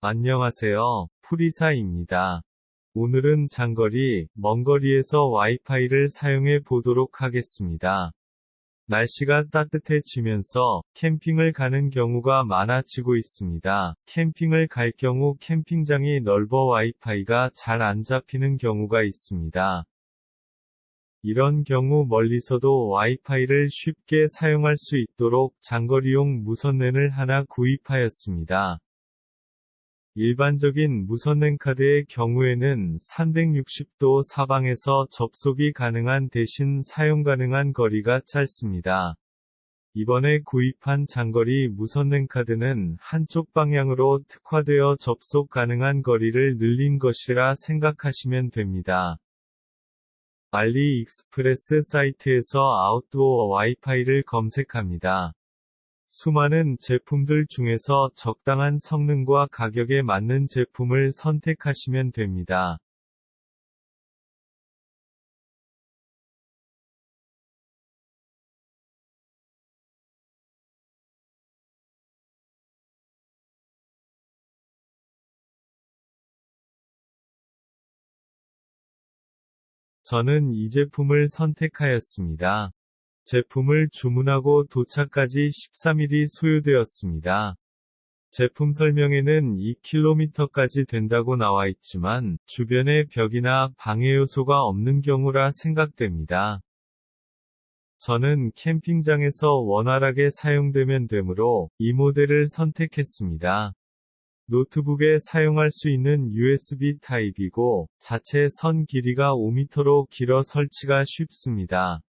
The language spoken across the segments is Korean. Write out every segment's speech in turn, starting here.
안녕하세요. 프리사입니다. 오늘은 장거리, 먼 거리에서 와이파이를 사용해 보도록 하겠습니다. 날씨가 따뜻해지면서 캠핑을 가는 경우가 많아지고 있습니다. 캠핑을 갈 경우 캠핑장이 넓어 와이파이가 잘 안 잡히는 경우가 있습니다. 이런 경우 멀리서도 와이파이를 쉽게 사용할 수 있도록 장거리용 무선랜을 하나 구입하였습니다. 일반적인 무선랜 카드의 경우에는 360도 사방에서 접속이 가능한 대신 사용 가능한 거리가 짧습니다. 이번에 구입한 장거리 무선랜 카드는 한쪽 방향으로 특화되어 접속 가능한 거리를 늘린 것이라 생각하시면 됩니다. 알리익스프레스 사이트에서 아웃도어 와이파이를 검색합니다. 수많은 제품들 중에서 적당한 성능과 가격에 맞는 제품을 선택하시면 됩니다. 저는 이 제품을 선택하였습니다. 제품을 주문하고 도착까지 13일이 소요되었습니다. 제품 설명에는 2km까지 된다고 나와 있지만, 주변에 벽이나 방해 요소가 없는 경우라 생각됩니다. 저는 캠핑장에서 원활하게 사용되면 되므로, 이 모델을 선택했습니다. 노트북에 사용할 수 있는 USB 타입이고, 자체 선 길이가 5m로 길어 설치가 쉽습니다.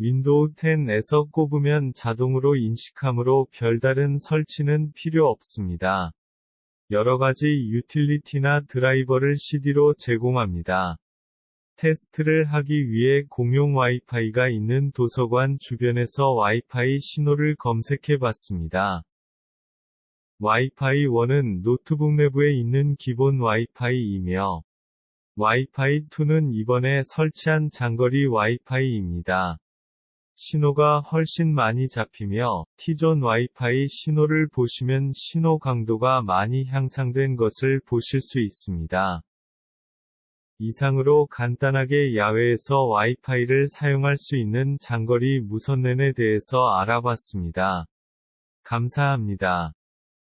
윈도우 10에서 꼽으면 자동으로 인식하므로 별다른 설치는 필요 없습니다. 여러가지 유틸리티나 드라이버를 CD로 제공합니다. 테스트를 하기 위해 공용 와이파이가 있는 도서관 주변에서 와이파이 신호를 검색해 봤습니다. 와이파이 1은 노트북 내부에 있는 기본 와이파이이며, 와이파이 2는 이번에 설치한 장거리 와이파이입니다. 신호가 훨씬 많이 잡히며 T존 와이파이 신호를 보시면 신호 강도가 많이 향상된 것을 보실 수 있습니다. 이상으로 간단하게 야외에서 와이파이를 사용할 수 있는 장거리 무선랜에 대해서 알아봤습니다. 감사합니다.